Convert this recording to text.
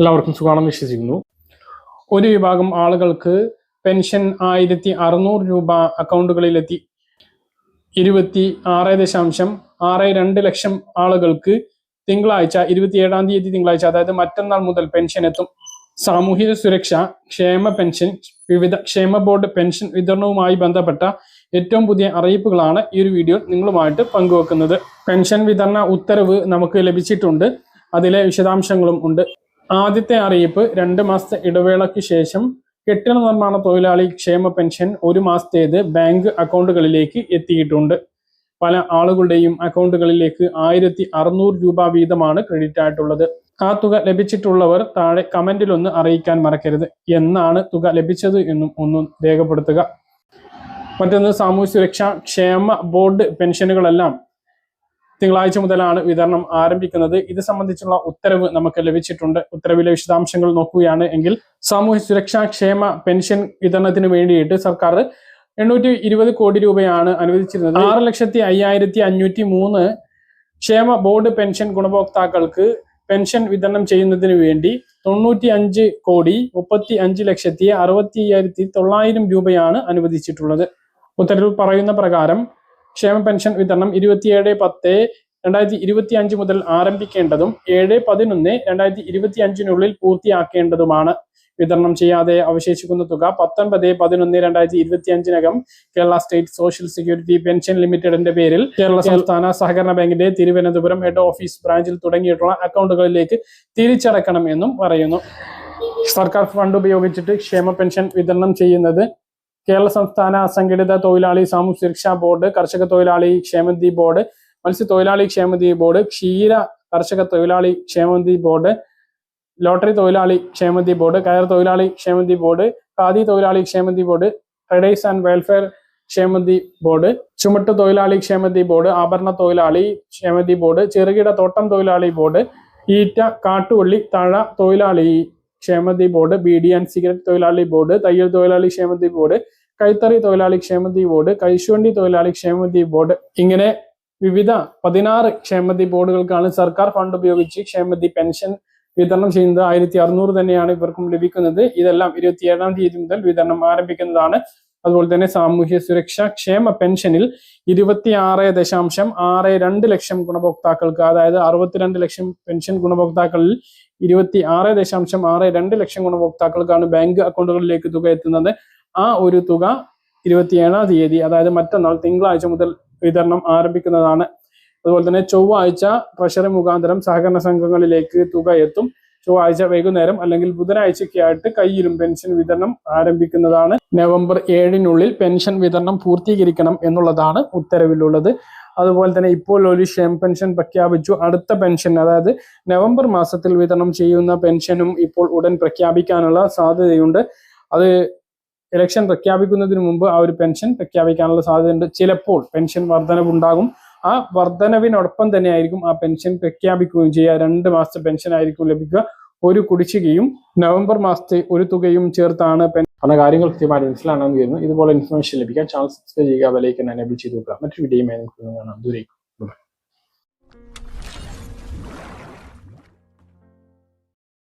എല്ലാവർക്കും സുഖമാണെന്ന് വിശ്വസിക്കുന്നു. ഒരു വിഭാഗം ആളുകൾക്ക് പെൻഷൻ ആയിരത്തി അറുന്നൂറ് രൂപ അക്കൗണ്ടുകളിലെത്തി. ഇരുപത്തി ആറ് ദശാംശം ആറ് രണ്ട് ലക്ഷം ആളുകൾക്ക് തിങ്കളാഴ്ച ഇരുപത്തിയേഴാം തീയതി തിങ്കളാഴ്ച അതായത് മറ്റന്നാൾ മുതൽ പെൻഷൻ എത്തും. സാമൂഹിക സുരക്ഷ ക്ഷേമ പെൻഷൻ വിവിധ ക്ഷേമ ബോർഡ് പെൻഷൻ വിതരണവുമായി ബന്ധപ്പെട്ട ഏറ്റവും പുതിയ അറിയിപ്പുകളാണ് ഈ ഒരു വീഡിയോ നിങ്ങളുമായിട്ട് പങ്കുവെക്കുന്നത്. പെൻഷൻ വിതരണ ഉത്തരവ് നമുക്ക് ലഭിച്ചിട്ടുണ്ട്. അതിലെ വിശദാംശങ്ങളും ഉണ്ട്. ആദ്യത്തെ അറിയിപ്പ് രണ്ട് മാസത്തെ ഇടവേളയ്ക്ക് ശേഷം കെട്ടിട നിർമ്മാണ തൊഴിലാളി ക്ഷേമ പെൻഷൻ ഒരു മാസത്തേത് ബാങ്ക് അക്കൗണ്ടുകളിലേക്ക് എത്തിയിട്ടുണ്ട്. പല ആളുകളുടെയും അക്കൗണ്ടുകളിലേക്ക് ആയിരത്തി അറുന്നൂറ് രൂപ വീതമാണ് ക്രെഡിറ്റ് ആയിട്ടുള്ളത്. ആ തുക ലഭിച്ചിട്ടുള്ളവർ താഴെ കമന്റിൽ ഒന്ന് അറിയിക്കാൻ മറക്കരുത്. എന്നാണ് തുക ലഭിച്ചത് എന്നും ഒന്ന് രേഖപ്പെടുത്തുക. മറ്റൊന്ന് സാമൂഹ്യ സുരക്ഷ ക്ഷേമ ബോർഡ് പെൻഷനുകളെല്ലാം തിങ്കളാഴ്ച മുതലാണ് വിതരണം ആരംഭിക്കുന്നത്. ഇത് സംബന്ധിച്ചുള്ള ഉത്തരവ് നമുക്ക് ലഭിച്ചിട്ടുണ്ട്. ഉത്തരവിലെ വിശദാംശങ്ങൾ നോക്കുകയാണ് എങ്കിൽ സാമൂഹ്യ സുരക്ഷാ ക്ഷേമ പെൻഷൻ വിതരണത്തിന് വേണ്ടിയിട്ട് സർക്കാർ എണ്ണൂറ്റി ഇരുപത് കോടി രൂപയാണ് അനുവദിച്ചിരുന്നത്. ആറ് ലക്ഷത്തി അയ്യായിരത്തി അഞ്ഞൂറ്റി മൂന്ന് ക്ഷേമ ബോർഡ് പെൻഷൻ ഗുണഭോക്താക്കൾക്ക് പെൻഷൻ വിതരണം ചെയ്യുന്നതിന് വേണ്ടി തൊണ്ണൂറ്റി അഞ്ച് കോടി മുപ്പത്തി അഞ്ച് ലക്ഷത്തി അറുപത്തി അയ്യായിരത്തി തൊള്ളായിരം രൂപയാണ് അനുവദിച്ചിട്ടുള്ളത്. ഉത്തരവ് പറയുന്ന പ്രകാരം ക്ഷേമ പെൻഷൻ വിതരണം ഇരുപത്തിയേഴ് പത്ത് രണ്ടായിരത്തി ഇരുപത്തി അഞ്ച് മുതൽ ആരംഭിക്കേണ്ടതും ഏഴ് പതിനൊന്ന് രണ്ടായിരത്തി ഇരുപത്തി അഞ്ചിനുള്ളിൽ പൂർത്തിയാക്കേണ്ടതുമാണ്. വിതരണം ചെയ്യാതെ അവശേഷിക്കുന്ന തുക പത്തൊൻപത് പതിനൊന്ന് രണ്ടായിരത്തി ഇരുപത്തി അഞ്ചിനകം Kerala state social security pension ലിമിറ്റഡിന്റെ പേരിൽ കേരള സംസ്ഥാന സഹകരണ ബാങ്കിന്റെ തിരുവനന്തപുരം ഹെഡ് ഓഫീസ് ബ്രാഞ്ചിൽ തുടങ്ങിയിട്ടുള്ള അക്കൗണ്ടുകളിലേക്ക് തിരിച്ചടക്കണം എന്നും പറയുന്നു. സർക്കാർ ഫണ്ട് ഉപയോഗിച്ചിട്ട് ക്ഷേമ പെൻഷൻ വിതരണം ചെയ്യുന്നത് കേരള സംസ്ഥാന അസംഘടിത തൊഴിലാളി സുരക്ഷാ ബോർഡ് കർഷക തൊഴിലാളി ക്ഷേമനിധി ബോർഡ് മത്സ്യത്തൊഴിലാളി ക്ഷേമനിധി ബോർഡ് ക്ഷീര കർഷക തൊഴിലാളി ക്ഷേമനിധി ബോർഡ് ലോട്ടറി തൊഴിലാളി ക്ഷേമനിധി ബോർഡ് കയർ തൊഴിലാളി ക്ഷേമനിധി ബോർഡ് ഖാദി തൊഴിലാളി ക്ഷേമനിധി ബോർഡ് ട്രേഡേഴ്സ് ആൻഡ് വെൽഫെയർ ക്ഷേമനിധി ബോർഡ് ചുമട്ട് തൊഴിലാളി ക്ഷേമനിധി ബോർഡ് ആഭരണ തൊഴിലാളി ക്ഷേമനിധി ബോർഡ് ചെറുകിട തോട്ടം തൊഴിലാളി ബോർഡ് ഈറ്റ കാട്ടുവള്ളി തഴ തൊഴിലാളി ക്ഷേമനിധി board beedi and cigarette തൊഴിലാളി ബോർഡ് തയ്യൽ തൊഴിലാളി ക്ഷേമനിധി ബോർഡ് കൈത്തറി തൊഴിലാളി ക്ഷേമനിധി ബോർഡ് കൈശുവണ്ടി തൊഴിലാളി ക്ഷേമനിധി ബോർഡ് ഇങ്ങനെ വിവിധ പതിനാറ് ക്ഷേമനിധി ബോർഡുകൾക്കാണ് സർക്കാർ ഫണ്ട് ഉപയോഗിച്ച് ക്ഷേമനിധി പെൻഷൻ വിതരണം ചെയ്യുന്നത്. ആയിരത്തി അറുന്നൂറ് തന്നെയാണ് ഇവർക്കും ലഭിക്കുന്നത്. ഇതെല്ലാം ഇരുപത്തിയേഴാം തീയതി മുതൽ വിതരണം ആരംഭിക്കുന്നതാണ്. അതുപോലെ തന്നെ സാമൂഹ്യ സുരക്ഷ ക്ഷേമ പെൻഷനിൽ ഇരുപത്തി ആറ് ദശാംശം ആറ് രണ്ട് ലക്ഷം ഗുണഭോക്താക്കൾക്ക് അതായത് അറുപത്തിരണ്ട് ലക്ഷം പെൻഷൻ ഗുണഭോക്താക്കളിൽ ഇരുപത്തി ആറ് ദശാംശം ആറ് രണ്ട് ലക്ഷം ഗുണഭോക്താക്കൾക്കാണ് ബാങ്ക് അക്കൗണ്ടുകളിലേക്ക് തുക എത്തുന്നത്. ആ ഒരു തുക ഇരുപത്തിയേഴാം തീയതി അതായത് മറ്റന്നാൾ തിങ്കളാഴ്ച മുതൽ വിതരണം ആരംഭിക്കുന്നതാണ്. അതുപോലെ തന്നെ ചൊവ്വാഴ്ച ട്രഷറി മുഖാന്തരം സഹകരണ സംഘങ്ങളിലേക്ക് തുക എത്തും. ചൊവ്വാഴ്ച വൈകുന്നേരം അല്ലെങ്കിൽ ബുധനാഴ്ചയ്ക്കായിട്ട് കയ്യിലും പെൻഷൻ വിതരണം ആരംഭിക്കുന്നതാണ്. നവംബർ ഏഴിനുള്ളിൽ പെൻഷൻ വിതരണം പൂർത്തീകരിക്കണം എന്നുള്ളതാണ് ഉത്തരവിലുള്ളത്. അതുപോലെ തന്നെ ഇപ്പോൾ ഒരു ക്ഷേമ പെൻഷൻ പ്രഖ്യാപിച്ചു. അടുത്ത പെൻഷൻ അതായത് നവംബർ മാസത്തിൽ വിതരണം ചെയ്യുന്ന പെൻഷനും ഇപ്പോൾ ഉടൻ പ്രഖ്യാപിക്കാനുള്ള സാധ്യതയുണ്ട്. അത് ഇലക്ഷൻ പ്രഖ്യാപിക്കുന്നതിന് മുമ്പ് ആ ഒരു പെൻഷൻ പ്രഖ്യാപിക്കാനുള്ള സാധ്യതയുണ്ട്. ചിലപ്പോൾ പെൻഷൻ വർധനവുണ്ടാകും. ആ വർധനവിനോടൊപ്പം തന്നെ ആയിരിക്കും ആ പെൻഷൻ പ്രഖ്യാപിക്കുകയും ചെയ്യുക. രണ്ട് മാസത്തെ പെൻഷൻ ആയിരിക്കും ലഭിക്കുക. ഒരു കുടിശ്ശികയും നവംബർ മാസത്തെ ഒരു തുകയും ചേർത്താണ് പല കാര്യങ്ങൾ കൃത്യമായിട്ട് മനസ്സിലാണെന്ന് കരുതുന്നു. ഇതുപോലെ ഇൻഫർമേഷൻ ലഭിക്കാൻ ചാനൽ സബ്സ്ക്രൈബ് ചെയ്യുക വിലയ്ക്ക് എനേബിൾ ചെയ്ത് നോക്കുക മറ്റൊരു വീഡിയോയുമായി കാണാം.